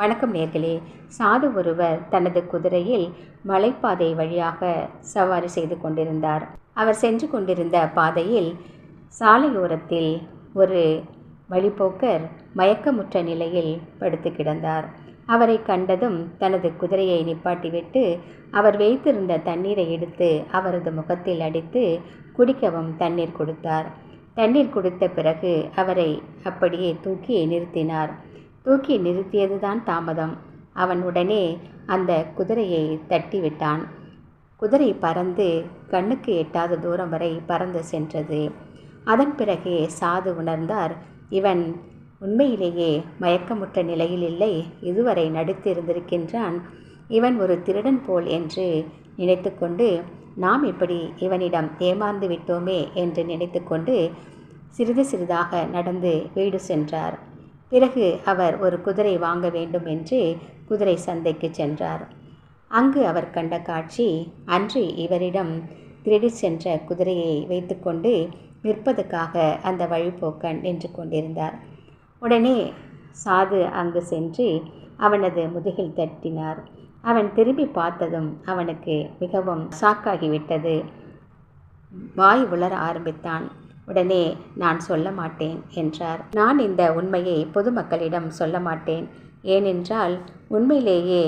வணக்கம் நேர்களே. சாது ஒருவர் தனது குதிரையில் மலைப்பாதை வழியாக சவாரி செய்து கொண்டிருந்தார். அவர் சென்று கொண்டிருந்த பாதையில் சாலையோரத்தில் ஒரு வழிப்போக்கர் மயக்கமுற்ற நிலையில் படுத்து கிடந்தார். அவரை கண்டதும் தனது குதிரையை நிப்பாட்டிவிட்டு அவர் வைத்திருந்த தண்ணீரை எடுத்து அவரது முகத்தில் அடித்து குடிக்கவும் தண்ணீர் கொடுத்தார். தண்ணீர் கொடுத்த பிறகு அவரை அப்படியே தூக்கி நிறுத்தினார். தூக்கி நிறுத்தியதுதான் தாமதம். அவன் உடனே அந்த குதிரையை தட்டி விட்டான் குதிரை பறந்து கண்ணுக்கு எட்டாத தூரம் வரை பறந்து சென்றது. அதன் பிறகே சாது உணர்ந்தார் இவன் உண்மையிலேயே மயக்கமுற்ற நிலையில் இல்லை இதுவரை நடித்திருந்திருக்கின்றான். இவன் ஒரு திருடன் போல் என்று நினைத்து கொண்டு நாம் இப்படி இவனிடம் ஏமாந்து விட்டோமே? என்று நினைத்து கொண்டு சிறிது சிறிதாக நடந்து வீடு சென்றார். பிறகு அவர் ஒரு குதிரை வாங்க வேண்டும் என்று குதிரை சந்தைக்கு சென்றார். அங்கு அவர் கண்ட காட்சி அன்று இவரிடம் திருடி சென்ற குதிரையை வைத்துக்கொண்டு விற்பதற்காக அந்த வழிப்போக்கன் நின்று கொண்டிருந்தார். உடனே சாது அங்கு சென்று அவனது முதுகில் தட்டினார். அவன் திரும்பி பார்த்ததும் அவனுக்கு மிகவும் ஷாக்காகிவிட்டது வாய் உளர ஆரம்பித்தான். உடனே நான் சொல்ல மாட்டேன் என்றார். நான் இந்த உண்மையை பொதுமக்களிடம் சொல்ல மாட்டேன். ஏனென்றால் உண்மையிலேயே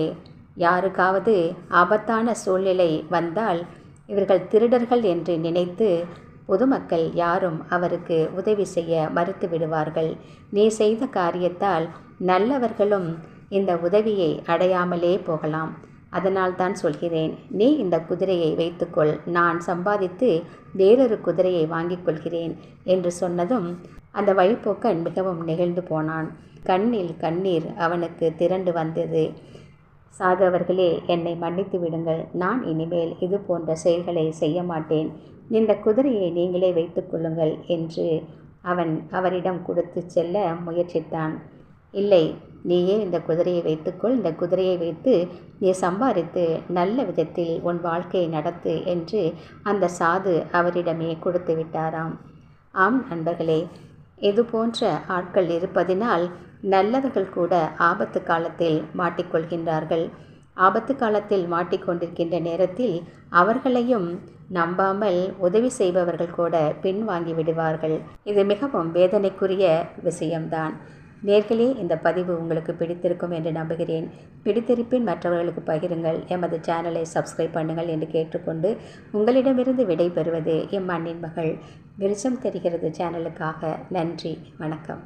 யாருக்காவது ஆபத்தான சூழ்நிலை வந்தால் இவர்கள் திருடர்கள் என்று நினைத்து பொதுமக்கள் யாரும் அவருக்கு உதவி செய்ய மறுத்து விடுவார்கள். நீ செய்த காரியத்தால் நல்லவர்களும் இந்த உதவியை அடையாமலே போகலாம். அதனால் தான் சொல்கிறேன் நீ இந்த குதிரையை வைத்துக்கொள். நான் சம்பாதித்து வேறொரு குதிரையை வாங்கிக் கொள்கிறேன் என்று சொன்னதும் அந்த வழிப்போக்கன் மிகவும் நெகிழ்ந்து போனான். கண்ணில் கண்ணீர் அவனுக்கு திரண்டு வந்தது. சாதவர்களே என்னை மன்னித்து விடுங்கள். நான் இனிமேல் இது போன்ற செயல்களை செய்ய மாட்டேன். இந்த குதிரையை நீங்களே வைத்துக்கொள்ளுங்கள் என்று அவன் அவரிடம் கொடுத்து செல்ல முயற்சித்தான். இல்லை நீயே இந்த குதிரையை வைத்துக்கொள் இந்த குதிரையை வைத்து நீ சம்பாதித்து நல்ல விதத்தில் உன் வாழ்க்கையை நடத்து என்று அந்த சாது அவரிடமே கொடுத்து விட்டாராம். ஆம் நண்பர்களே இது போன்ற ஆட்கள் இருப்பதினால் நல்லவர்கள் கூட ஆபத்து காலத்தில் மாட்டிக்கொள்கின்றார்கள். ஆபத்து காலத்தில் மாட்டிக்கொண்டிருக்கின்ற நேரத்தில் அவர்களையும் நம்பாமல் உதவி செய்பவர்கள் கூட பின் வாங்கி விடுவார்கள். இது மிகவும் வேதனைக்குரிய விஷயம்தான். நேர்களே இந்த பதிவு உங்களுக்கு பிடித்திருக்கும் என்று நம்புகிறேன். பிடித்திருப்பின் மற்றவர்களுக்கு பகிருங்கள். எமது சேனலை சப்ஸ்கிரைப் பண்ணுங்கள் என்று கேட்டுக்கொண்டு உங்களிடமிருந்து விடை பெறுவது எம் அண்ணின் மகள் வெளிச்சம் தெரிகிறது சேனலுக்காக நன்றி வணக்கம்.